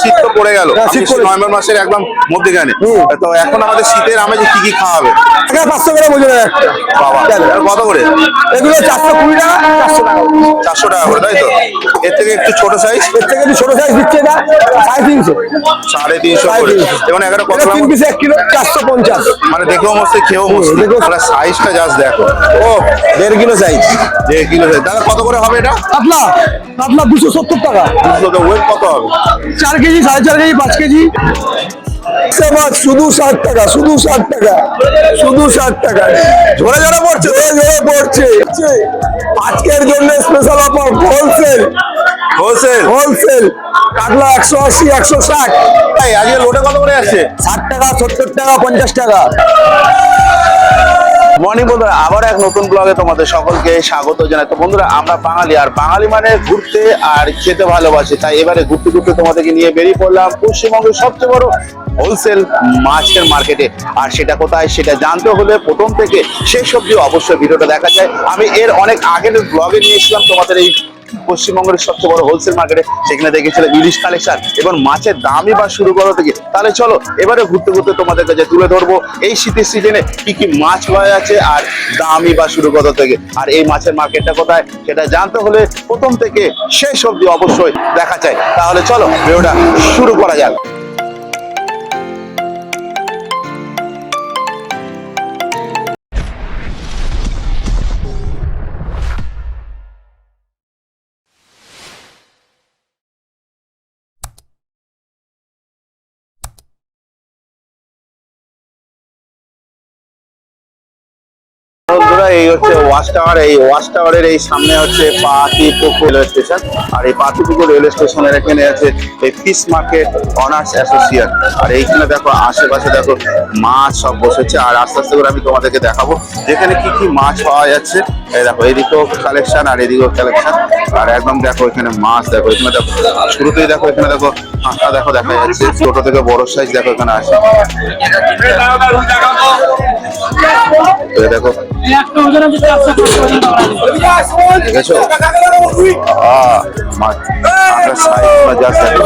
শীত তো পড়ে গেল। হ্যাঁ। নভেম্বর মাসের একদম মধ্যখানে। তো এখন আমাদের শীতের আমেজে কি কি খাওয়াবে? পাঁচশো করে বোঝো বাবা কত করে? এগুলো চারশো কুড়ি টাকা চারশো টাকা। চারশো টাকা করে তাই তো? এর থেকে একটু ছোট সাইজ এর থেকে একটু ছোট সাইজ দিচ্ছে এটা। সাড়ে তিনশো। সাড়ে তিনশো করে। যেমন এগারো কত তিন পিসে এক কিলো চারশো পঞ্চাশ। মানে দেখেও মস্ত খেয়েও মস্ত। দেখেও- সাইজটা জাস্ট দেখো। ও দেড় কিলো সাইজ দেড় কিলো size। দাদা কত করে হবে এটা? আপনার আপনার দুশো সত্তর টাকা। ওয়েট কত হবে? চার কেজি সাড়ে চার কেজি পাঁচ কেজি? মাছ শুধু ষাট টাকা শুধু ষাট টাকা শুধু ষাট টাকা। ঝরে ঝরে পড়ছে ঝরে ঝরে পড়ছে। আজকের জন্য special offer wholesale wholesale wholesale কাতলা একশো আশি একশো ষাট। আজকে লোটে কত করে আসছে? ষাট টাকা সত্তর টাকা পঞ্চাশ টাকা। মর্নিং বন্ধুরা আবার এক নতুন ব্লগে তোমাদের সকলকে স্বাগত জানাই। তো বন্ধুরা, আমরা বাঙালি, আর বাঙালি মানে ঘুরতে আর খেতে ভালোবাসি। তাই এবারে ঘুরতে ঘুরতে তোমাদেরকে নিয়ে বেরিয়ে পড়লাম পশ্চিমবঙ্গের সবচেয়ে বড় হোলসেল মাছের মার্কেটে আর সেটা কোথায় সেটা জানতে হলে প্রথম থেকে শেষ অব্দি অবশ্যই ভিডিওটা দেখা যায়। আমি এর অনেক আগের ব্লগে নিয়েছিলাম তোমাদের এই পশ্চিমবঙ্গের সবচেয়ে বড় হোলসেল মার্কেটে সেখানে দেখেছিলাম ইলিশ কালেকশন এবং মাছের দামই বা শুরু করো থেকে তাহলে চলো, এবারে ঘুরতে ঘুরতে তোমাদের কাছে তুলে ধরবো এই শীতের সিজনে কি কি মাছ পাওয়া যাচ্ছে আর দামই বা শুরু কত থেকে আর এই মাছের মার্কেটটা কোথায় সেটা জানতে হলে প্রথম থেকে শেষ অবধি অবশ্যই দেখা যায় তাহলে চলো, ভিডিওটা শুরু করা যাক। এই হচ্ছে ওয়াচ টাওয়ার এই ওয়াচ টাওয়ারের এই সামনে হচ্ছে পাতিপুকুর রেলওয়ে স্টেশন আর এই পাতিপুকুর রেলওয়ে স্টেশনের এখানে আছে এই ফিশ মার্কেট অনার্স অ্যাসোসিয়েট আর এইখানে দেখো, আশেপাশে দেখো মাছ সব বসেছে। আর আস্তে আস্তে করে আমি তোমাদেরকে দেখাবো, যেখানে কি কি মাছ পাওয়া যাচ্ছে। এই দেখো, এদিকেও কালেকশন আর এদিকেও কালেকশন আর একদম দেখো, এখানে মাছ দেখো, এখানে দেখো, শুরুতেই দেখো, এখানে দেখো কাঁকড়া দেখো, দেখা যাচ্ছে। ছোট থেকে বড় সাইজ দেখো, এখানে আছে। দেখো দেখেছ দেখো।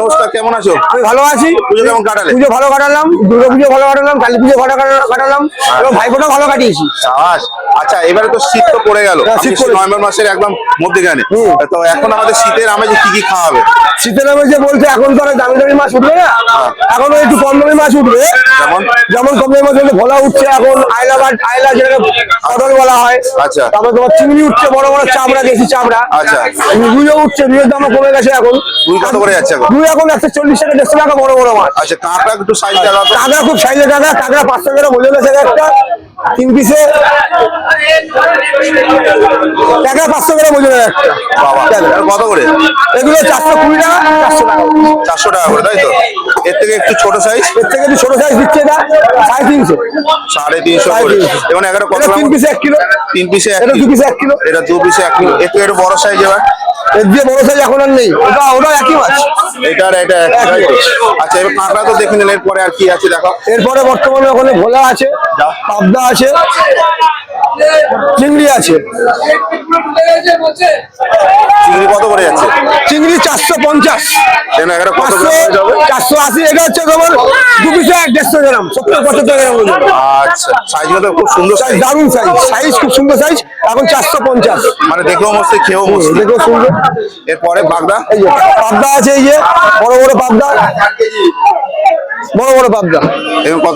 নমস্কার কেমন আছো? আমি ভালো আছি। পুজো কেমন কাটালে? পুজো ভালো কাটালাম দুর্গা পুজো ভালো কাটালাম কালী পুজো ভালো কাটালাম এবং ভালো কাটিয়েছি। আচ্ছা এবারে তো শীত তো পড়ে গেল। হ্যাঁ, শীত নভেম্বর মাসের একদম মধ্যখানে। তো এখন আমাদের শীতের আমেজে কি কি খাওয়াবে? শীতের নামে যে বলছে এখন তো দামি দামি মাছ উঠবে না। এখন একটু কম দামি মাছ উঠবে। যেমন? যেমন কম দামি মাছ হলে ভোলা উঠছে এখন আয়লা বা আইলা যেটাকে পটল বলা হয়। আচ্ছা। তারপরে তোমার চিংড়ি উঠছে বড় বড় চামড়া দেশি চামড়া। আচ্ছা। রুইও উঠছে রুইয়ের দামও কমে গেছে এখন। রুই কত করে যাচ্ছে এখন? রুই এখন একশো চল্লিশ টাকা দেড়শো টাকা বড় বড় মাছ। আচ্ছা কাঁকড়া একটু সাইজ দেখা কাঁকড়া খুব সাইজে কাঁকড়া কাঁকড়া পাঁচশো করে বলে গেছে একটা তিন পিসে পাঁচশো করে বোঝে একটা। বাবা কত করে? এগুলো চারশো কুড়ি টাকা চারশো টাকা। চারশো টাকা করে তাই তো? এর থেকে একটু ছোট সাইজ এর থেকে একটু ছোট সাইজ দিচ্ছে সাড়ে তিনশো। সাড়ে তিনশো করে। এগারো কত তিন পিসে এক কিলো। তিন পিসে এক এটা দু পিসে এক কিলো। এটা দু পিসে এক কিলো। এর থেকে একটু বড় সাইজ এবার? এর দিয়ে বড় সাইজ এখন আর নেই। ওটা ওটা একই মাছ এটা আর এটা? আচ্ছা এবার কাঁকড়া তো দেখে নিলেন এরপরে আর কি আছে দেখো। এরপরে বর্তমানে ওখানে ভোলা আছে পাবদা আছে। চিংড়ি আছে। চিংড়ি কত করে যাচ্ছে? চিংড়ি চারশো পঞ্চাশ। চারশো আশি এটা হচ্ছে তোমার দু পিসে এক দেড়শো গ্রাম সত্তর পঁচাত্তর গ্রাম। আচ্ছা তো খুব সুন্দর সাইজ দারুণ সাইজ সাইজ খুব সুন্দর সাইজ এখন চারশো পঞ্চাশ। মানে দেখেও মস্ত খেয়েও মস্ত। দেখো সুন্দর। এরপরে বাগদা এই যে পাবদা আছে এই যে বড় বড় পাবদা। বড় বড় পাবদা।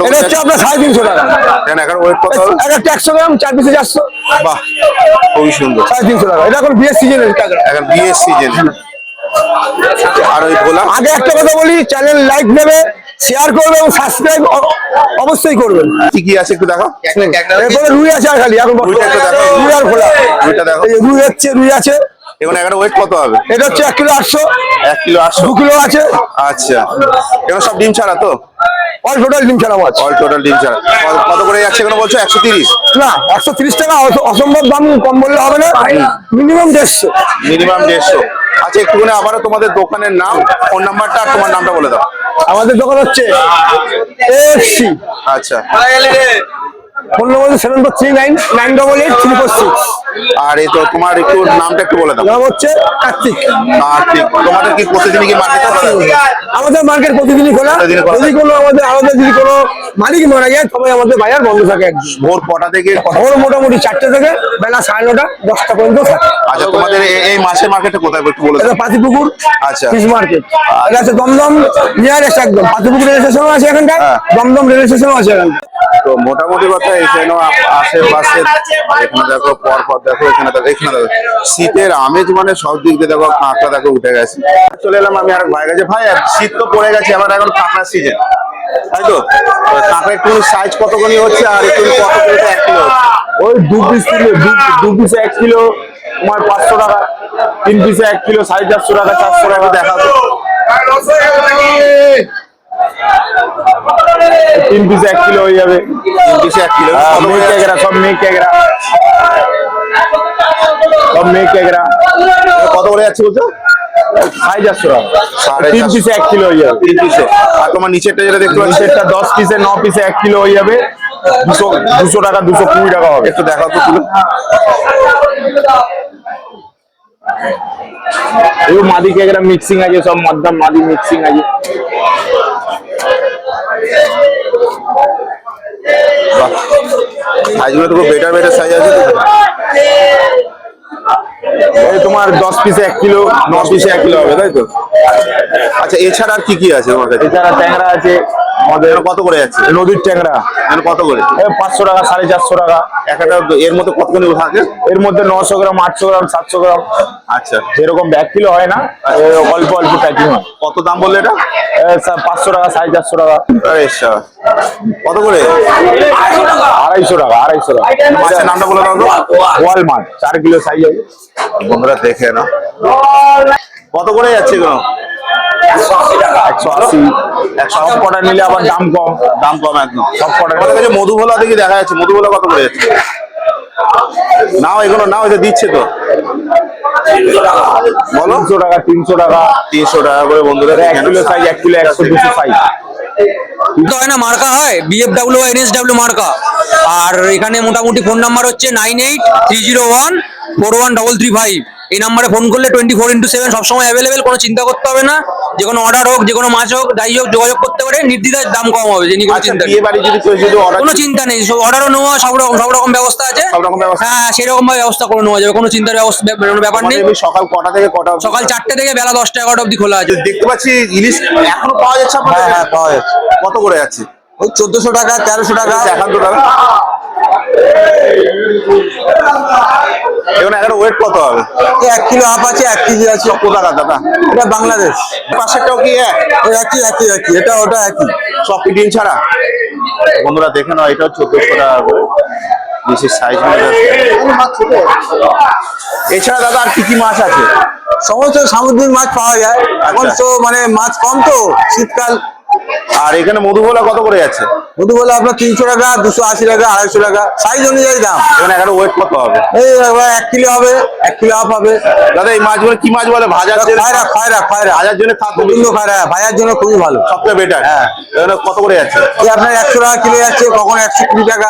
এটা হচ্ছে আপনার সাড়ে তিনশো টাকা। যেন ওয়েট কত একটা একশো গ্রাম চার পিসে চারশো। বাহ খুবই সুন্দর। সাড়ে তিনশো টাকা। এটা এখন বিয়ের সিজনের এখন বিয়ের সিজন আর ওই গোলাপ? আগে একটা কথা বলি চ্যানেল লাইক নেবে শেয়ার করবে এবং সাবস্ক্রাইব অবশ্যই করবেন। কি কি আছে একটু দেখো এরপরে রুই আছে আর খালি এখন। রুই আর খোলা। রুইটা দেখো। রুই হচ্ছে রুই আছে। এখন এগারো ওয়েট কত হবে? এটা হচ্ছে এক কিলো আটশো। এক কিলো আটশো। দু কিলো আছে। আচ্ছা। এখন সব ডিম ছাড়া তো? অল টোটাল ডিম ছাড়া মাছ। অল টোটাল ডিম ছাড়া। কত- করে যাচ্ছে এখন বলছো? একশো তিরিশ? না একশো তিরিশ টাকা অস- অসম্ভব দাম কম বললে হবে না। মিনিমাম দেড়শো। মিনিমাম দেড়শো। আচ্ছা একটুখানি আবারও তোমাদের দোকানের নাম ফোন নাম্বারটা আর তোমার নামটা বলে দাও। আমাদের দোকান হচ্ছে এফসি আচ্ছা। Phone number seven four three nine nine double eight three four six আর এই তো তোমার একটু নামটা একটু বলে দাও। নাম হচ্ছে কার্তিক। কার্তিক তোমাদের কি প্রতিদিনই কি মার্কেট আমাদের মার্কেট প্রতিদিনই খোলা। যদি কোনো আমাদের আমাদের যদি কোনো মালিক মারা যায় তবে আমাদের বাজার বন্ধ থাকে ভোর কটা থেকে? ওর মোটামুটি চারটে থেকে বেলা সাড়ে নটা দশটা পর্যন্ত থাকে। আচ্ছা তোমাদের এই- মাসের মার্কেটে কোথায়? একটু বলে দাও। পাতিপুকুর আচ্ছা। ফিশ মার্কেট এটা আছে দমদম নিয়ারেস্ট একদম। পাতিপুকুর রেল স্টেশনও আছে এখানটায় হ্যাঁ। দমদম রেল স্টেশনও আছে এখানটায়। তো মোটামুটি আশেপাশে এখানে দেখো পর পর দেখো এখানে দেখো এখানে দেখো। শীতের আমেজ মানে সব দিক দিয়ে দেখো কাঁকড়া দেখো উঠে গেছে। চলে এলাম আমি আর ভাই কাছে। ভাই শীত তো পড়ে গেছে আবার এখন কাঁকড়ার সিজন তাই তো? কাঁকড়া একটু সাইজ কতখানি হচ্ছে আর একটু কত কিলো এক কিলো ওই দু পিস কিলো দু- দু পিসে এক কিলো তোমার পাঁচশো টাকা। তিন পিসে এক কিলো সাড়ে চারশো টাকা চারশো টাকা দেখা তিন পিসে এক কিলো হয়ে যাবে। তিন পিসে এক কিলো হ্যাঁ, মেয়ে ক্যাগরা সব মেয়ে ক্যাগরা সব মেয়ে ক্যাগরা কত করে যাচ্ছে বলছো? সাড়ে চারশো টাকা। তিন পিসে এক কিলো হয়ে যাবে। তিন পিসে আর তোমার নিচেরটা যেটা দেখতে পাচ্ছি? নিচেরটা দশ পিসে ন পিসে এক কিলো হয়ে যাবে। দুশো দুশো টাকা দুশো কুড়ি টাকা হবে। একটু তো তুলে। এই মিক্সিং আছে সব মধ্যম মাদি মিক্সিং আছে। সাইজগুলো তো বেটার বেটার সাইজ আছে তোমার দশ পিসে এক কিলো ন পিসে এক কিলো হবে তাই তো? আচ্ছা এছাড়া আর কি কি আছে তোমার কাছে? এছাড়া ট্যাংরা আছে আমাদের কত করে যাচ্ছে নদীর ট্যাংরা। এগুলো কত করে? পাঁচশো টাকা সাড়ে চারশো টাকা। এক একটা এর মধ্যে কতখানি থাকে? এর মধ্যে নশো গ্রাম আটশো গ্রাম সাতশো গ্রাম। আচ্ছা। যেরকম এক কিলো হয় না অল্প অল্প প্যাকিং হয়। কত দাম বললে এটা? পাঁচশো টাকা সাড়ে চারশো টাকা। কত করে? আড়াইশো টাকা আড়াইশো টাকা। নামটা বলে দাও তো। ওয়াল মাছ চার কিলো সাইজ হবে। বন্ধুরা দেখে না কত করে যাচ্ছে এগুলো একশো আশি। একশো সব কটা নিলে আবার দাম কম। দাম কম একদম। সব কটা কাছে মধুভোলা দেখি দেখা যাচ্ছে। মধুভোলা কত করে যাচ্ছে? নাও এগুলো নাও এটা দিচ্ছে তো। বলো। তিনশো টাকা তিনশো টাকা। তিনশো টাকা করে বন্ধুরা এক দেখে কিলো সাইজ এক কিলো একশো দুশো সাইজ তো হয় না মার্কা হয়? বিএফডাব্লিউ এনএসডাব্লিউ মার্কা। আর এখানে মোটামুটি ফোন নাম্বার হচ্ছে nine eight three zero one four one double three five এই নাম্বারে ফোন করলে টোয়েন্টি ফোর ইন্টু সেভেন সবসময় অ্যাভেলেবেল কোনো চিন্তা করতে হবে না। যে কোনো অর্ডার হোক যে কোনো মাছ হোক যাই হোক যোগাযোগ করতে পারে নির্দ্বিধায় দাম কম হবে যে নিয়ে কোনো আচ্ছা চিন্তা কোনো চিন্তা নেই সব অর্ডারও নেওয়া সব রকম সব রকম ব্যবস্থা আছে। সব রকম ব্যবস্থা? হ্যাঁ সেরকম ভাবে ব্যবস্থা করে নেওয়া যাবে কোনো চিন্তার ব্যবস্থা ব্যাপার- ব্যাপার নেই। সকাল কটা থেকে কটা সকাল চারটে থেকে বেলা দশটা এগারোটা অবধি খোলা আছে। দেখতে পাচ্ছি ইলিশ এখনও পাওয়া যাচ্ছে হ্যাঁ, হ্যাঁ, পাওয়া যাচ্ছে। কত করে যাচ্ছে? ওই চোদ্দশো টাকা তেরোশো টাকা। দেখান তো দাদা এখন একটা ওয়েট কত হবে? এক কিলো আছে এক কেজি আছে। কোথাকার দাদা? এটা বাংলাদেশ। পাশেরটাও কি এক? ওই একই একই একই। এটা ওটা একই। সব কি ডিম ছাড়া? বন্ধুরা দেখে নাও এটাও চোদ্দশো টাকা করে। বেশি সাইজ এছাড়া দাদা আর কি কি মাছ আছে? সমস্ত সামুদ্রিক মাছ পাওয়া যায়। এখন আচ্ছা। তো মানে মাছ কম তো শীতকাল। আর এখানে মধুভোলা কত করে যাচ্ছে? মধু বলে আপনার তিনশো টাকা দুশো আশি টাকা আড়াইশো টাকা। সাইজ অনুযায়ী দাম। এখানে একটা ওয়েট কত হবে? এই এক কিলো হবে এক কিলো হাফ হবে। দাদা এই মাছগুলো কি মাছ বলে? ভাজার জন্য খয়রা খয়রা খয়রা ভাজার জন্য খাদ্য গোবিন্দ খয়রা ভাইয়ার জন্য খুবই ভালো। সবচেয়ে বেটার হ্যাঁ। এখানে কত করে যাচ্ছে? এই আপনার একশো টাকা কিলো যাচ্ছে কখন একশো কুড়ি টাকা।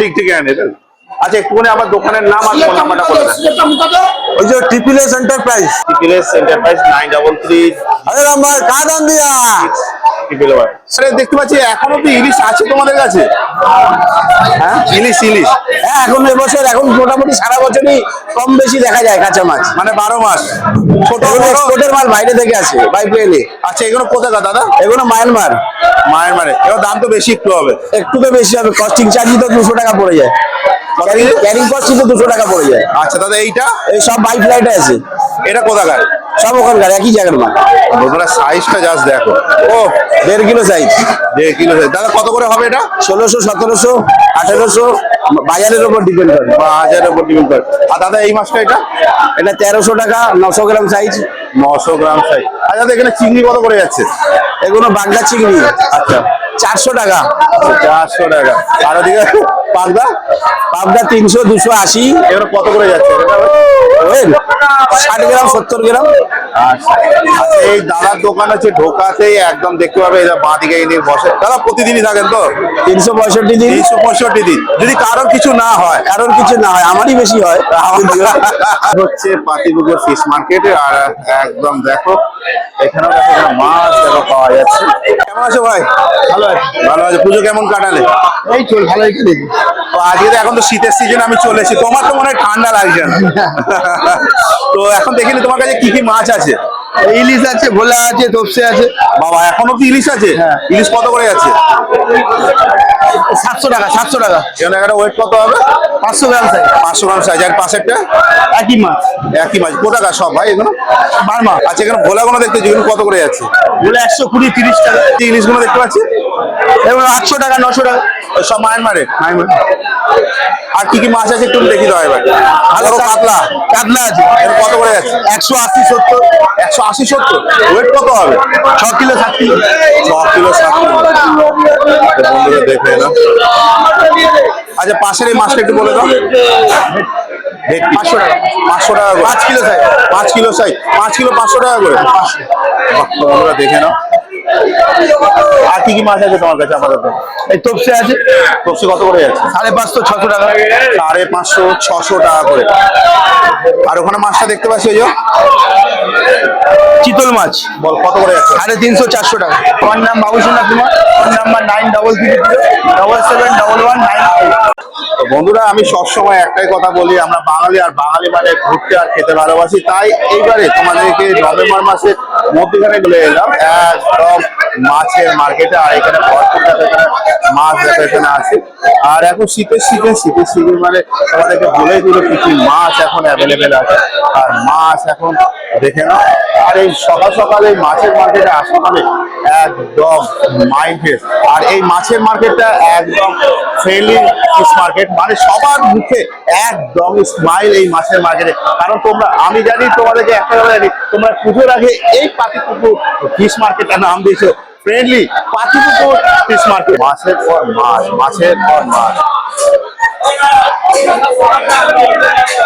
ঠিক ঠিক আনে আচ্ছা একটুখানি আমার দোকানের নাম আর ফোন নাম্বারটা বলে। ওই যে triple enterprise TPS enterprise nine double three আরে আমার কা দিয়া? দেখতে পাচ্ছি এখনও কি ইলিশ আছে তোমাদের কাছে? হ্যাঁ? ইলিশ ইলিশ। হ্যাঁ এখন এবছর এখন মোটামুটি সারা বছরই কম বেশি দেখা যায় কাঁচা মাছ মানে বারো মাস। ছোট? এক্সপোর্টের মাল বাইরে থেকে আসে বাই প্লেনে আচ্ছা এগুলো কোথাকার দাদা? এগুলো মায়ানমার। মায়ের মানে এবার দাম তো বেশি একটু হবে। একটু তো বেশি হবে কস্টিং চার্জই তো দুশো টাকা পড়ে যায়। ক্যারিং কস্টই তো দুশো টাকা পড়ে যায়। আচ্ছা দাদা এইটা? এই সব বাই ফ্লাইটে আছে। এটা কোথাকার? সব ওখানকার একই জায়গার মাল। বন্ধুরা সাইজটা জাস্ট দেখো। ও দেড় কিলো সাইজ দেড় কিলো size। দাদা কত করে হবে এটা? ষোলোশো সতেরোশো আঠেরোশো বাজারের উপর ডিপেন্ড করে। বা হাজারের উপর ডিপেন্ড করে। আর দাদা এই মাছটা এটা? এটা তেরোশো টাকা নশো গ্রাম সাইজ নশো গ্রাম সাইজ আর দাদা এখানে চিংড়ি কত করে যাচ্ছে? এগুলো বাগদা চিংড়ি। আচ্ছা। চারশো টাকা। চারশো টাকা। আর ওদিকে পাবদা পাবদা তিনশো দুশো আশি। এগুলো কত করে যাচ্ছে? ষাট গ্রাম সত্তর গ্রাম। আচ্ছা। আচ্ছা, এই দাদার দোকান আছে ঢোকাতেই একদম দেখতে পাবে বাঁ দিকে বসে দাদা প্রতিদিনই থাকেন তো? তিনশো পঁয়ষট্টি দিন। তিনশো পঁয়ষট্টি দিন। যদি কারোর কিছু না হয়? কারোর কিছু না হয় আমারই বেশি হয়। হচ্ছে পাতিপুকুর ফিশ মার্কেট আর একদম দেখো এখানেও দেখো এখানে মাছ দেখো পাওয়া যাচ্ছে। কেমন আছো ভাই? ভালো আছে। ভালো আছে। পুজো কেমন কাটালে? এই চল ভালোই করে তো আজকে তো এখন তো শীতের সিজন আমি চলে এসেছি। তোমার তো মনে হয় ঠান্ডা লাগছে। তো এখন দেখিনি তোমার কাছে কি কি মাছ আছে? ইলিশ আছে ভোলা আছে তপসে আছে। বাবা এখনও কি ইলিশ আছে? হ্যাঁ। ইলিশ কত করে আছে সাতশো টাকা সাতশো টাকা। এখানে একটা ওয়েট কত হবে? পাঁচশো গ্রাম সাইজ পাঁচশো গ্রাম সাইজ আর পাশেরটা? একই মাছ। একই মাছ। কোথাকার সব ভাই এগুলো? বার্মা। আচ্ছা এখানে ভোলাগুলো দেখতে যেগুলো কত করে যাচ্ছে? বলে একশো কুড়ি তিরিশ টাকা। ইলিশগুলো দেখতে পাচ্ছি? এবং আটশো টাকা নশো টাকা। সব মায়ানমারে? আর কি কি মাছ আছে একটু দেখি দাও এবার। কাতলা। কাতলা আছে। কত করে যাচ্ছে? একশো আশি সত্তর। একশো আশি সত্তর। ওয়েট কত হবে ছ কিলো সাত কিলো। ছ কিলো সাত কিলো। বন্ধুরা দেখে না আচ্ছা পাশের এই মাছটা একটু বলে দাও। পাঁচশো টাকা। পাঁচশো টাকা করে। পাঁচ কিলো সাইজ। পাঁচ কিলো সাইজ। পাঁচ কিলো পাঁচশো টাকা করে। বন্ধুরা দেখে নাও। আর কি কি মাছ আছে তোমার কাছে আপাতত এই তপসে আছে। তপসি কত করে সাড়ে পাঁচশো ছশো টাকা সাড়ে পাঁচশো ছশো টাকা করে। আর ওখানে মাছটা দেখতে পাচ্ছি ওই চিতল মাছ। বল কত করে যাচ্ছে সাড়ে তিনশো চারশো টাকা। আমার নাম Babusona Kumar phone number nine double three double seven double one nine তো বন্ধুরা আমি সবসময় একটাই কথা বলি আমরা বাঙালি আর বাঙালি মানে ঘুরতে আর খেতে ভালোবাসি। তাই এইবারে তোমাদেরকে নভেম্বর মাসের মধ্যখানে চলে এলাম একদম মাছের মার্কেটে, আর এখানে ভরপুর মাছ এখানে আছে। আর এখন শীতের সিজন শীতের মানে দিল মাছ এখন অ্যাভেলেবেল আছে। আর মাছ এখন দেখে নাও। আর এই সকাল এই মাছের মার্কেটে আসা মানে একদম মাইন্ড আর এই মাছের মার্কেটটা একদম ফ্রেন্ডলি ফিশ মার্কেট মানে সবার মুখে একদম স্মাইল এই মাছের মার্কেটে কারণ তোমরা, আমি জানি তোমাদেরকে একটা কথা জানি, তোমরা পুজোর আগে এই পাতিপুকুর ফিশ মার্কেটটা নাম দিয়েছ। ফ্রেন্ডলি পাতিপুকুর ফিশ মার্কেট মাছের পর মাছ মাছের পর মাছ।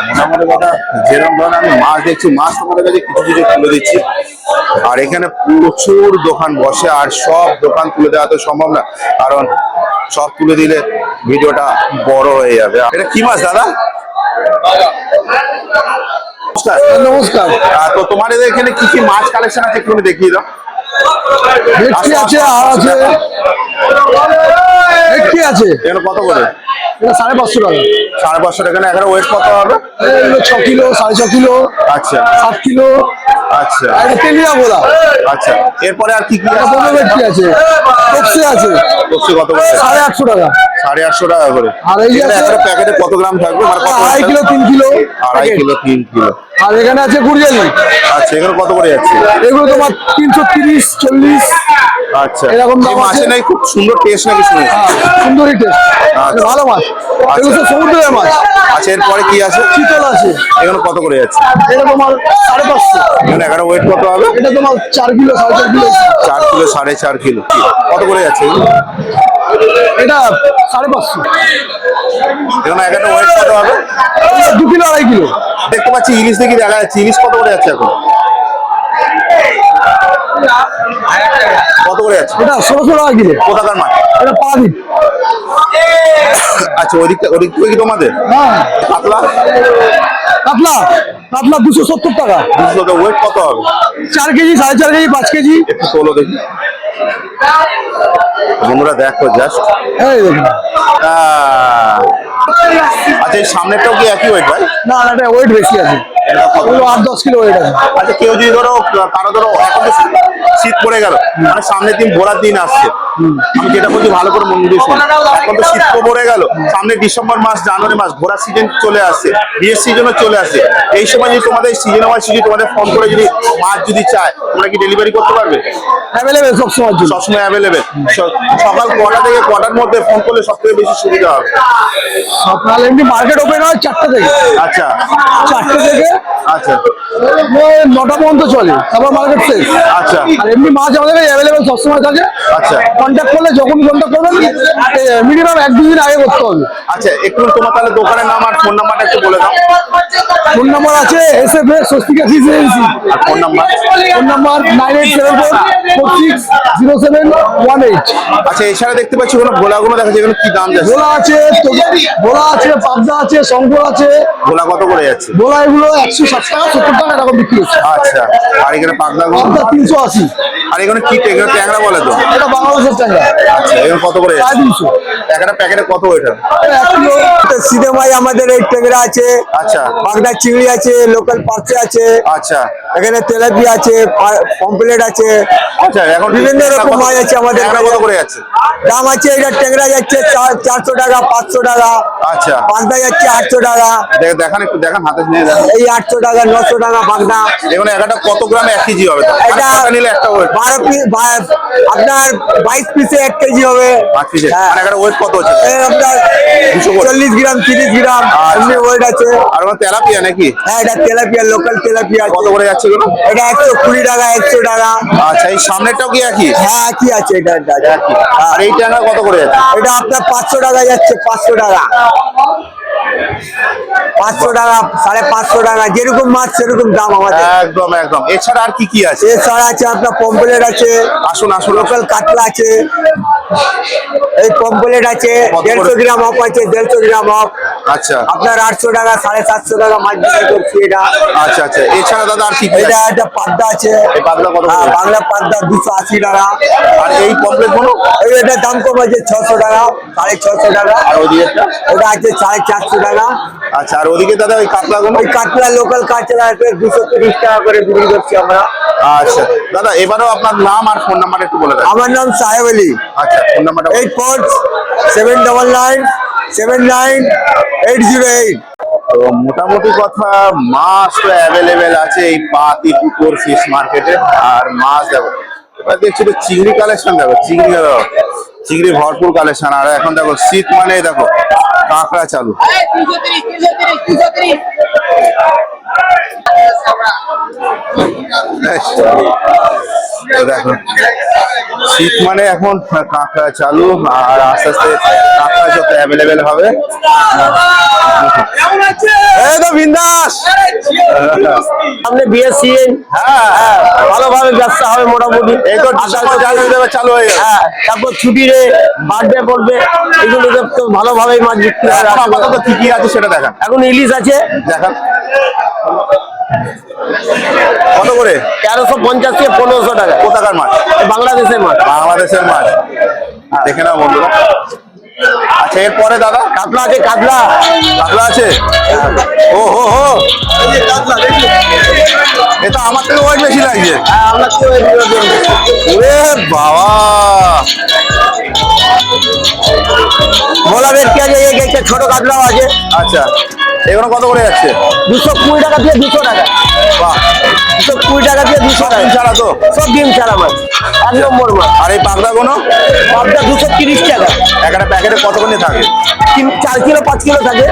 মোটামুটি কথা যেরকম ধরনের আমি মাছ দেখছি মাছ তোমাদের কাছে কিছু কিছু তুলে দিচ্ছি। আর এখানে প্রচুর দোকান বসে আর সব দোকান তুলে দেওয়া তো সম্ভব না কারণ সব তুলে দিলে ভিডিওটা বড় হয়ে যাবে। এটা কি মাছ দাদা? নমস্কার। নমস্কার। তো তোমার এখানে কি কি মাছ কালেকশন আছে একটু দেখিয়ে দাও। ভেটকি আছে আর আছে। ভেটকি আছে। এখানে কত করে? এটা সাড়ে পাঁচশো টাকা। সাড়ে পাঁচশো টাকা না এখানে ওয়েট কত হবে? এগুলো ছ কিলো সাড়ে ছ কিলো আচ্ছা। সাত কিলো। আচ্ছা। আর তেলিয়া বলা। আচ্ছা। এরপরে আর কি কি বড় ভেটকি আছে। তপসে আছে। কপসি কত করে? সাড়ে আটশো টাকা। সাড়ে আটশো টাকা করে। আর এই একটা প্যাকেটে কত গ্রাম থাকবে? মানে কত আড়াই কিলো? তিন কিলো। আড়াই কিলো তিন কিলো। আর এখানে আছে গুড়িয়ালি। আচ্ছা এখানে কত করে যাচ্ছে? এগুলো তোমার তিনশো তিরিশ চল্লিশ। আচ্ছা। এরকম দাম আছে। নাই খুব সুন্দর টেস্ট নাকি শুনেছি। সুন্দরী টেস্ট আচ্ছা। ভালো মাছ। এগুলো সব সমুদ্রের মাছ। আচ্ছা এরপরে কি আছে? চিতল আছে। এখানে কত করে যাচ্ছে? এটা তোমার সাড়ে পাঁচশো। এখানে এগারো ওয়েট কত হবে? এটা তোমার চার কিলো সাড়ে চার কিলো। চার কিলো সাড়ে চার কিলো। কত করে যাচ্ছে এটা সাড়ে পাঁচশো। এখানে এগারো ওয়েট কত হবে? দু কিলো আড়াই কিলো। দেখতে পাচ্ছি ইলিশ দেখি দেখা যাচ্ছে ইলিশ কত করে যাচ্ছে এখন? কত করে যাচ্ছে? এটা ষোলোশো টাকা কিলো। কোথাকার মাছ? এটা আচ্ছা ওদিকটা ওদিক থেকে কি তোমাদের? পাতলা? কাতলা কাতলা দুশো সত্তর টাকা। দুশো ওয়েট কত হবে? চার কেজি সাড়ে চার কেজি পাঁচ কেজি। একটু তোলো দেখি। বন্ধুরা দেখো জাস্ট এই দেখুন। আচ্ছা এই সামনেরটাও কি একই ওয়েট ভাই? না না এটা ওয়েট বেশি আছে। আট দশ কিলো ওয়েট আছে আচ্ছা কেউ যদি ধরো কারও ধরো এখন তো শীত পড়ে গেল। মানে সামনের দিন ভোলার দিন আসছে। আমি যেটা বলছি ভালো করে মন দিয়ে শোনো। এখন তো শীত পড়ে গেল। সামনে ডিসেম্বর মাস জানুয়ারি মাস ঘোরার সিজন চলে আসছে। বিয়ের সিজনও চলে আসছে। এই সময় যদি তোমাদের সিজন যদি তোমাদের ফোন করে যদি মাছ যদি চায় তোমরা কি ডেলিভারি করতে পারবে? অ্যাভেলেবেল সব সময় জন্য। সবসময় অ্যাভেলেবেল সকাল কটা থেকে কটার মধ্যে ফোন করলে সব থেকে বেশি সুবিধা হবে? আপনার এমনি মার্কেট ওপেন হয় চারটে থেকে। আচ্ছা। চারটে থেকে আচ্ছা। নটা পর্যন্ত চলে তারপর মার্কেট শেষ। আচ্ছা। আর এমনি মাছ আমাদের কাছে অ্যাভেলেবেল সবসময় থাকে। আচ্ছা। কন্ট্যাক্ট করলে যখন কন্ট্যাক্ট করবেন মিনিমাম এক দুদিন আগে করতে হবে। আচ্ছা একটু তোমার তাহলে দোকানের নাম আর ফোন নাম্বারটা একটু বলে দাও। ফোন নাম্বার আছে S F A Swastika agency phone number phone number nine eight seven four four six zero seven one eight আচ্ছা এছাড়া দেখতে পাচ্ছি ভোলাগুলো দেখা যাচ্ছে এগুলো কি দাম যাচ্ছে? ভোলা আছে ভোলা আছে পাবদা আছে শঙ্কর আছে। ভোলা কত করে যাচ্ছে? ভোলা এগুলো একশো ষাট টাকা সত্তর টাকা এরকম বিক্রি হচ্ছে। আচ্ছা আর এখানে পাগলাগুলো পাবদা তিনশো আশি। আর এখানে কি এখানে ট্যাংরা বলে তো। এটা বাংলাদেশের টাকা আচ্ছা এখানে কত করে? প্রায় তিনশো। একটা প্যাকেটে কত এটা? সিনেমায় আমাদের এই টেংরা আছে। আচ্ছা। বাগদা চিংড়ি আছে লোকাল পার্চে আছে। আচ্ছা। এখানে তেলাপি আছে পম্পলেট আছে। আচ্ছা এখন বিভিন্ন রকম মাছ আছে আমাদের ট্যাংরা কত করে যাচ্ছে? দাম আছে এটা টেংরা যাচ্ছে চার- চারশো টাকা পাঁচশো টাকা। আচ্ছা। বাগদা যাচ্ছে আটশো টাকা। দেখ- দেখান একটু দেখান হাতে নিয়ে দেখান। এই আটশো টাকা নশো টাকা বাগদা এখানে একটা কত গ্রাম এক কেজি হবে? এটা নিলে একটা ওয়েট বারো পিস আপনার বাইশ পিসে এক কেজি হবে। পাঁচ পিসে? হ্যাঁ। মানে একটা ওয়েট কত হচ্ছে? আপনার চল্লিশ গ্রাম তিরিশ গ্রাম আচ্ছা। এমনি ওয়েট আছে। আর আমার তেলাপিয়া নাকি? হ্যাঁ এটা তেলাপিয়া লোকাল তেলাপিয়া কত করে যাচ্ছে এটা একশো কুড়ি টাকা একশো টাকা। আচ্ছা এই সামনেরটাও কি একই? হ্যাঁ কি আছে এটা একই আর এই ট্যাংরা কত করে যাচ্ছে? এটা আপনার পাঁচশো টাকা যাচ্ছে পাঁচশো টাকা। পাঁচশো টাকা সাড়ে পাঁচশো টাকা যেরকম মাছ সেরকম দাম আমাদের। একদম একদম। এছাড়া আর কি কি আছে? এছাড়া আছে আপনার পম্পলেট আছে আসুন আসুন লোকাল কাতলা আছে। এই পম্পলেট আছে? দেড়শো গ্রাম অফ আছে দেড়শো গ্রাম অফ। আচ্ছা। আপনার আটশো টাকা সাড়ে সাতশো টাকা মাছ বিক্রি করছি এটা। আচ্ছা আচ্ছা। এছাড়া দাদা আর কি এটা? একটা পাবদা আছে। এই পাতলা কত হ্যাঁ বাংলা পাবদা দুশো আশি টাকা। আর এই পমপ্লেটগুলো এটার দাম কম আছে ছশো টাকা সাড়ে ছশো টাকা। আর ওদিকে ওটা আছে সাড়ে চারশো টাকা। আচ্ছা আর ওদিকে দাদা ওই কাতলা গুলো ওই কাতলা লোকাল কাতলা আছে দুশো তিরিশ টাকা করে বিক্রি করছি আমরা। আচ্ছা। দাদা এবারেও আপনার নাম আর ফোন নাম্বার একটু বলে দেন। আমার নাম সাহেব আলী। আচ্ছা ফোন নাম্বারটা eight four seven double nine seven nine eight zero eight তো মোটামুটি কথা মাছ তো অ্যাভেলেবেল আছে এই পাতি পুকুর ফিশ মার্কেটে আর মাছ দেখো এবার দেখছি তো চিংড়ি কালেকশন দেখো চিংড়ি দেখো চিংড়ি ভরপুর কালেকশন আর এখন দেখো শীত মানে দেখো কাঁকড়া চালু। দেখো। শীত মানে এখন কাঁকড়া চালু আর আস্তে আস্তে কাঁকড়া যত অ্যাভেলেবেল হবে। বিন্দাস। সামনে বিএসসিএন হ্যাঁ। ভালোভাবে ব্যবসা হবে মোটামুটি। চালু হয়ে গেছে তারপর ছুটিরে বার্থডে পড়বে। এগুলো তো ভালোভাবেই মাছ বিক্রি কি কি আছে সেটা দেখান এখন ইলিশ আছে। দেখান কত করে? তেরোশো পঞ্চাশ থেকে পনেরোশো টাকা। কোথাকার মাছ বাংলাদেশের মাছ বাংলাদেশের মাছ দেখে নাও বন্ধুরা। আচ্ছা এরপরে দাদা? কাতলা আছে কাতলা। কাতলা আছে? ও হো হো। এটা আমার থেকে ওয়েট বেশি লাগছে। হ্যাঁ। ওরে বাবা। ভোলা ভেটকি আছে এই ছোট কাতলাও আছে। আচ্ছা। এগুলো কত করে যাচ্ছে? দুশো কুড়ি টাকা দিয়ে দুশো টাকা। বাহ। দুশো কুড়ি টাকা দিয়ে দুশো টাকা। ছাড়া তো? সব ডিম ছাড়া মাছ। এক নম্বর মাছ। আর এই পাগড়াগুলো পাবদা দুশো তিরিশ টাকা। একটা প্যাকেটে কতখানি থাকে? তিন চার কিলো পাঁচ কিলো থাকে।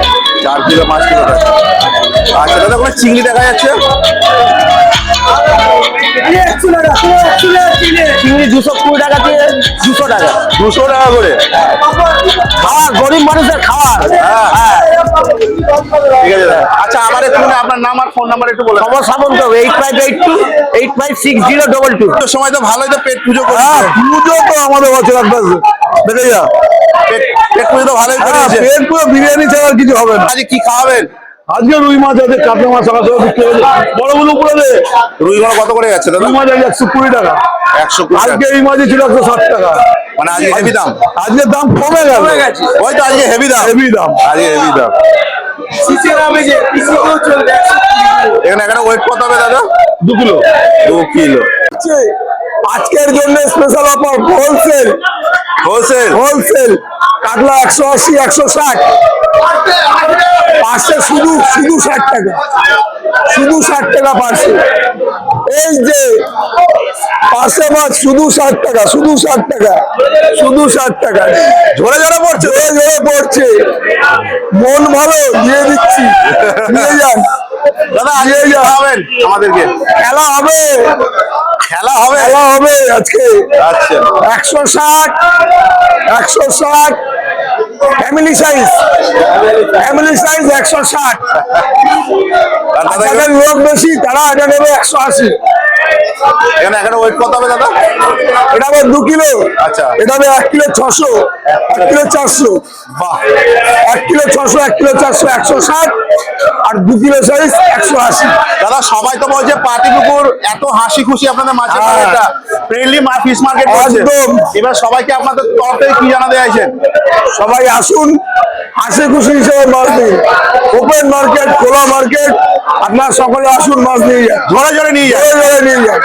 চার কিলো পাঁচ কিলো আচ্ছা দাদা কোনো চিংড়ি দেখা যাচ্ছে। চিংড়ি দুশো কুড়ি টাকা দিয়ে দুশো টাকা। দুশো টাকা করে। খাওয়ার গরিব মানুষের খাওয়ার। হ্যাঁ। হ্যাঁ। ঠিক আছে আচ্ছা আমার একটু আপনার নাম আর ফোন নাম্বার একটু বলে খবর Samanta eight five eight two eight five six zero double two তো সময় তো ভালোই তো পেট পুজো করছে। হ্যাঁ পুজো তো আমাদের বছর একবার দেখে যা। পেট পুজো তো ভালোই পেট পুরো বিরিয়ানি ছাড়া আর কিছু হবে না। আজকে কি খাওয়াবেন? আজকে রুই মাছ আছে কাতলা মাছ সকাল সকাল বিক্রি হয়েছে। বড় বড় উপরে দে রুই গুলো কত করে যাচ্ছে দাদা? রুই মাছ আছে একশো কুড়ি টাকা। একশো কুড়ি টাকা। আজকে এই মাছই ছিল একশো ষাট টাকা। মানে আজকে হেভি দাম? আজকে দাম কমে গেল ওই তো আজকে হেভি দাম। হেভি দাম। আজকে হেভি দাম। এখানে এখানে ওয়েট কত হবে দাদা? দু কিলো। দু কিলো। আজকের জন্য special offer wholesale wholesale wholesale কাতলা একশো আশি একশো ষাট। পার্সে শুধু শুধু ষাট টাকা। শুধু ষাট টাকা পার্সে। এই যে পার্সে মাছ শুধু ষাট টাকা শুধু ষাট টাকা শুধু ষাট টাকা। ঝরে ঝরে পড়ছে। ঝরে ঝরে পড়ছে। মন ভালো দিয়ে দিচ্ছি। নিয়ে যান। দাদা নিয়ে কি যা। খাওয়াবেন আমাদেরকে? খেলা হবে। খেলা হবে? খেলা হবে আজকে। আচ্ছা। একশো ষাট একশো ষাট ফ্যামিলি সাইজ ফ্যামিলি সাইজ একশো ষাট। লোক বেশি তারা এটা নেবে একশো আশি। এখানে এখানে ওয়েট কত হবে দাদা? এটা হবে দু কিলো। আচ্ছা। এটা হবে এক কিলো ছশো। এক কিলো চারশো। বাহ। এক কিলো ছশো এক কিলো চারশো একশো ষাট। আর দু কিলো সাইজ একশো আশি। দাদা সবাই তো বলছে পাটি এত হাসি খুশি আপনাদের মাছের হ্যাঁ। মার্কেট একদম। এবার সবাইকে আপনাদের তরফ থেকে কি জানাতে চাইছেন? সবাই আসুন। হাসি খুশি হিসেবে মাছ দিন ওপেন মার্কেট খোলা মার্কেট আপনার সকলে আসুন মাছ নিয়ে যান। জোরে জোরে নিয়ে যায় জোরে নিয়ে যান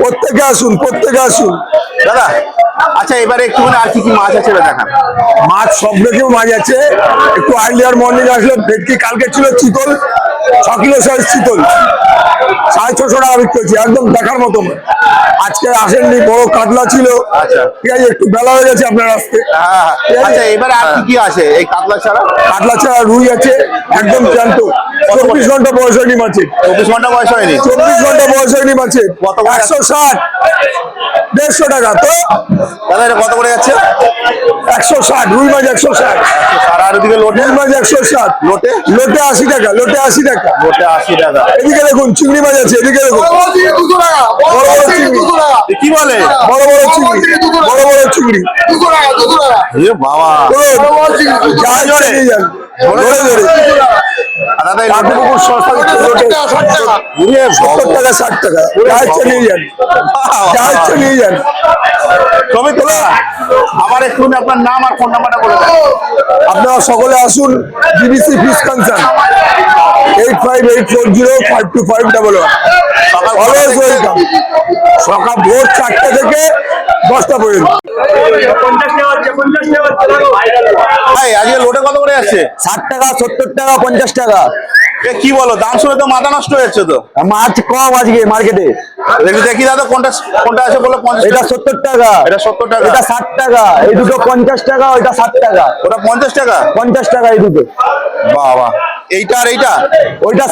প্রত্যেকে আসুন প্রত্যেকে আসুন। দাদা আচ্ছা এবারে একটুখানি আর কি কি মাছ আছে দেখান মাছ সব রকম মাছ আছে। একটু আর্লিয়ার মর্নিং আসলে ভেটকি, কালকে ছিল চিতল। ছ কিলো সাইজ চিতল। সাড়ে ছশো টাকা বিক্রি হচ্ছে একদম দেখার মতো। আজকে আসেননি বড় কাতলা ছিল। আচ্ছা। ঠিক আছে একটু বেলা হয়ে গেছে আপনার আসতে। হ্যাঁ হ্যাঁ। আচ্ছা এবারে আর কি আছে? এই কাতলা ছাড়া? কাতলা ছাড়া রুই আছে একদম জ্যান্ত চব্বিশ ঘণ্টা বয়স হয়নি মাছের। চব্বিশ ঘণ্টা বয়স হয়নি? চব্বিশ ঘণ্টা বয়স হয়নি কত একশো ষাট। দেড়শো টাকা তো? দাদা এটা কত করে যাচ্ছে? একশো ষাট রুই মাছ একশো ষাট। আর ওদিকে লোটে? মাছ একশো ষাট। লোটে? লোটে আশি টাকা লোটে আশি টাকা। লোটে আশি টাকা। এদিকে দেখুন চিংড়ি মাছ আছে এদিকে দেখুন। বড় বড় চিংড়ি কি বলে? বড় বড় চিংড়ি বড় বড় চিংড়ি। বাবা। যা ধরে। ধরে। আমার একটু আপনার নাম আর ফোন নাম্বারটা বলে আপনারা সকলে আসুন GBC fish concern eight five eight four zero five two five double one. Always welcome সকাল ভোর চারটে থেকে দশটা পর্যন্ত। ভাই আজকে লোটে কত করে যাচ্ছে? ষাট টাকা সত্তর টাকা পঞ্চাশ টাকা। এ কি বলো? দাম শুনে তো মাথা নষ্ট হয়ে যাচ্ছে তো। মাছ কম আজকে মার্কেটে। দেখি দাদা কোনটা কোনটা আছে বলো? এটা সত্তর টাকা। এটা সত্তর টাকা। এটা ষাট টাকা। এই দুটো পঞ্চাশ টাকা ওইটা ষাট টাকা। ওটা পঞ্চাশ টাকা? পঞ্চাশ টাকা এই দুটো। বাবা এইটা আর এইটা? ওইটা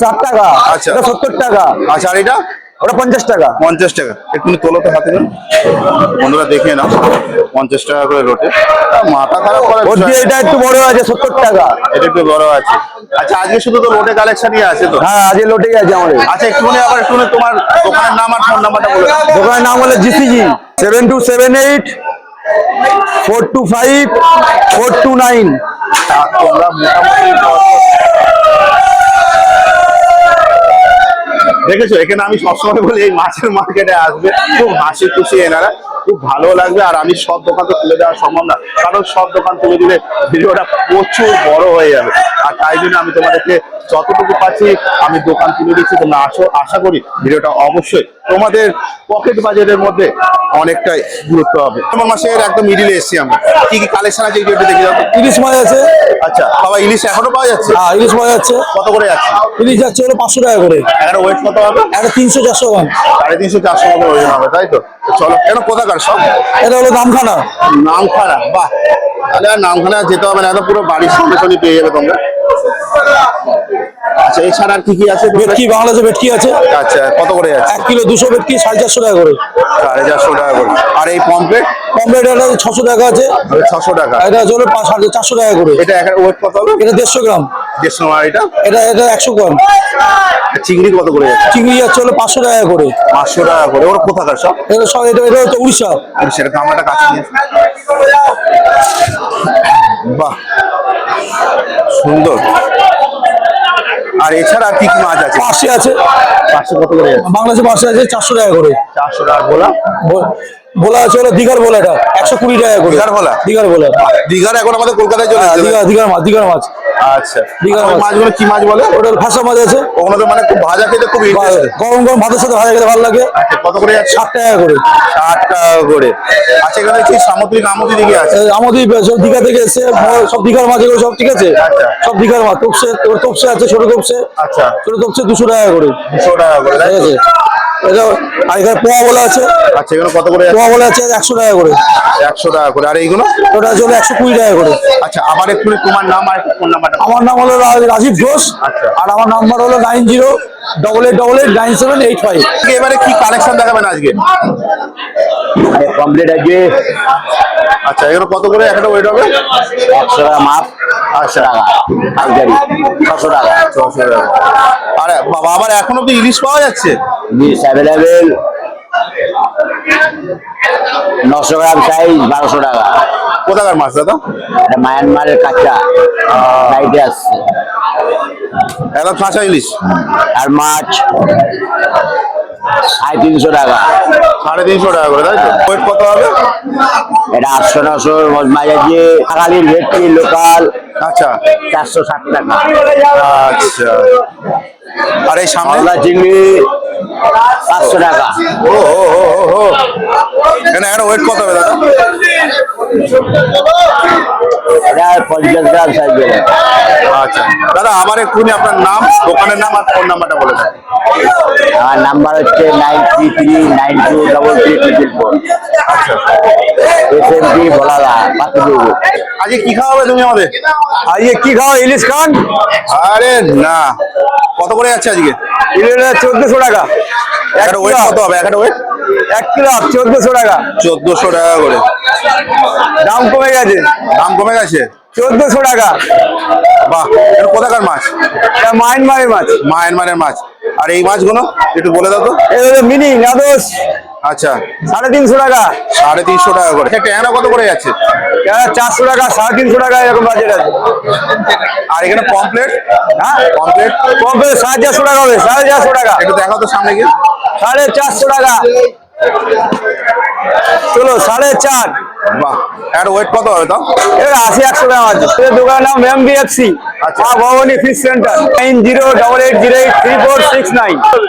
ষাট টাকা। আচ্ছা। এটা সত্তর টাকা। আচ্ছা আর এইটা ওটা পঞ্চাশ টাকা। পঞ্চাশ টাকা। একটু তোলো তো হাতে। বন্ধুরা দেখে নাও। পঞ্চাশ টাকা করে রোটে। মাথা খারাপ। এটা একটু বড় আছে সত্তর টাকা। এটা একটু বড় আছে। আচ্ছা আজকে শুধু তো রোটে কালেকশনই আছে তো? হ্যাঁ আজকে লোটেই আছে আমাদের। আচ্ছা একটু একটুখানি আবার একটুখানি তোমার দোকানের নাম আর ফোন নাম্বারটা বলে দোকানের নাম হলো GCG. Seven two seven eight four two five four two nine. আর তোমরা মোটামুটি দেখেছ? এখানে আমি সবসময় বলি এই মাছের মার্কেটে আসবে। খুব হাসি খুশি এনারা। খুব ভালো লাগবে আর আমি সব দোকান তো তুলে দেওয়া সম্ভব না। কারণ সব দোকান তুলে দিলে ভিডিওটা প্রচুর বড় হয়ে যাবে। আর তাই জন্য আমি তোমাদেরকে যতটুকু পাচ্ছি আমি দোকান তুলে দিচ্ছি। তোমরা আসো আশা করি ভিডিওটা অবশ্যই তোমাদের পকেট বাজেটের মধ্যে অনেকটাই গুরুত্ব হবে। আমার মাসের একদম মিডিলে এসেছি আমরা। কি কি কালেকশন আছে একটু একটু দেখি যাও ইলিশ মাছ আছে। আচ্ছা বাবা ইলিশ এখনও পাওয়া যাচ্ছে? হ্যাঁ ইলিশ মাছ আছে কত করে যাচ্ছে? ইলিশ যাচ্ছে হলো পাঁচশো টাকা করে। একটা ওয়েট কত হবে? একটা তিনশো চারশো গ্রাম। সাড়ে তিনশো চারশো মতো ওজন হবে তাই তো? চলো কেন কোথাকার সব? এটা হলো দামখানা নামখানা বাহ। তাহলে আর নামখানা যেতে হবে না একদম পুরো বাড়ির সঙ্গে সঙ্গে পেয়ে যাবে তোমরা। আচ্ছা এছাড়া আর কি কি আছে ভেটকি বাংলাদেশে ভেটকি আছে। আচ্ছা কত করে যাচ্ছে এক কিলো দুশো ভেটকি সাড়ে চারশো টাকা করে। সাড়ে চারশো টাকা করে। আর এই পম্পলেট কমপ্লেট এটা ছশো টাকা আছে। ছশো টাকা। এটা হলো সাড়ে চারশো টাকা করে। এটা একটা ওয়েট কত হবে? এটা দেড়শো গ্রাম। দেড়শো আর এটা? এটা এটা একশো গ্রাম। চিংড়ি কত করে? চিংড়ি যাচ্ছে হলো পাঁচশো টাকা করে। পাঁচশো টাকা করে। ওরা কোথাকার সব? এটা সব এটা এটা হচ্ছে উড়িষ্যা। সেটা কাছে বাহ। সুন্দর। আর এছাড়া আর কি কি মাছ আছে? পাশে আছে। কত করে যাচ্ছে বাংলাদেশে পাশে আছে চারশো টাকা করে। চারশো টাকা গোলা? বো- ভোলা আছে হলো দীঘার একশো কুড়ি টাকা করে। দীঘার ভোলা? দীঘার ভোলা দীঘার এখন আমাদের কলকাতায় চলে হ্যাঁ, দীঘা দীঘার মাছ দীঘার মাছ। আচ্ছা। মাছগুলো কি মাছ বলে? ওটা মাছ আছে। ওগুলো মানে খুব ভাজা খেতে খুব গরম গরম ভাতের সাথে ভাজা খেতে ভালো লাগে। কত করে ষাট টাকা করে। ষাট টাকা করে। আচ্ছা এখানে কি সামুদ্রিক আমুদি দিকে আছে? সব দীঘা থেকে এসে সব দীঘার মাছ এগুলো সব ঠিক আছে? আচ্ছা। সব দীঘার মাছ। তোপসে তোপসে আছে ছোট তোপসে। আচ্ছা। ছোট তোপসে দুশো টাকা করে। দুশো টাকা করে ঠিক আছে। এটা আর এখানে পোয়া বলা আছে। আচ্ছা এগুলো কত করে পোয়া বলা আছে একশো টাকা করে। একশো টাকা করে। আর এইগুলো? ওটা চলে একশো কুড়ি টাকা করে। আচ্ছা আবার একটু তোমার নাম আর ফোন নাম্বারটা আমার নাম হলো রাজীব ঘোষ। আচ্ছা। আর আমার নাম্বার হলো nine zero double eight double eight nine seven eight five. এবারে কি কালেকশন দেখাবেন আজকে? কমপ্লিট আছে আচ্ছা এগুলো কত করে? একটা ওয়েট হবে? একশো টাকা মাপ আচ্ছা পাইকারি ছশো টাকা। ছশো টাকা। আরে বাবা আবার এখনও তো ইলিশ পাওয়া যাচ্ছে? জিনিস অ্যাভেলেবেল নশো গ্রাম সাইজ বারোশো টাকা। কোথাকার মাছ দাদা? এটা মায়ানমারের কাঁচা। সাইডে আসছে একদম ফাঁসা ইলিশ? আর মাছ। সাড়ে তিনশো টাকা। সাড়ে তিনশো টাকা করে তাই তো? ওয়েট কত হবে? এটা আটশো নশো ভেটকি লোকাল আচ্ছা। চারশো ষাট টাকা। আচ্ছা। আর এই সামনে? চিংড়ি পাঁচশো টাকা। ও ও ও ও, ও। এখানে একটা ওয়েট কত হবে দাদা? এটা পঞ্চাশ গ্রাম সাইজের। আচ্ছা। দাদা আবার একটুখানি আপনার নাম দোকানের নাম আর ফোন নাম্বারটা বলে দেন। আমার নাম্বার হচ্ছে nine three three nine two double three triple four S M P বলালা Patipur আজকে কি খাওয়াবে তুমি আমাদের? আজকে কি খাও ইলিশ খান? আরে না। কত করে যাচ্ছে আজকে? ইলিশ চোদ্দশো টাকা। একটা ওয়েট কত হবে? একটা ওয়েট এক কিলো চোদ্দশো টাকা। চোদ্দশো টাকা করে। দাম কমে গেছে। দাম কমে গেছে? চোদ্দশো টাকা। বাহ এটা কোথাকার মাছ? এটা মাইনমারের মাছ। মায়ানমারের মাছ। আর এই মাছগুলো একটু বলে দাও তো। মিনি নাদোস আচ্ছা। সাড়ে তিনশো টাকা। সাড়ে তিনশো টাকা করে। ট্যাংরা কত করে যাচ্ছে? এটা চারশো টাকা সাড়ে তিনশো টাকা এরকম বাজেট আছে। আর এখানে পমপ্লেট হ্যাঁ? পমপ্লেট কমপ্লিট সাড়ে চারশো টাকা হবে সাড়ে চারশো টাকা। একটু দেখাও তো সামনে গিয়ে। সাড়ে চারশো টাকা। চলো সাড়ে চার। বাহ ওয়েট কত হবে আছে। এর দোকানের নাম আচ্ছা। মা ভবানী ফিশ সেন্টার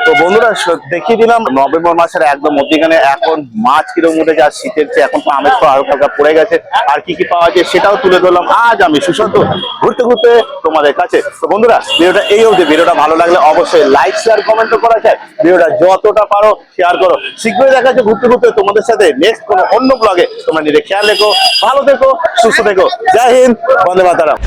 তো বন্ধুরা দেখিয়ে দিলাম নভেম্বর মাসের একদম মধ্যখানে এখন মাছ কীরকম উঠে যায় শীতের চেয়ে এখন তো আমেজ তো হালকা হালকা পড়ে গেছে। আর কি কি পাওয়া যায় সেটাও তুলে ধরলাম। আজ আমি সুশান্ত ঘুরতে ঘুরতে তোমাদের কাছে। তো বন্ধুরা ভিডিওটা এই অবধি। ভিডিওটা ভালো লাগলে অবশ্যই লাইক শেয়ার কমেন্ট করা যায়। ভিডিওটা যতটা পারো শেয়ার করো। শীঘ্রই দেখা যাচ্ছে ঘুরতে ঘুরতে তোমাদের সাথে। নেক্সট কোনো অন্য ব্লগে তোমরা নিজে খেয়াল রেখো ভালো থেকো সুস্থ থেকো। জয় হিন্দ বন্দে মাতারাম।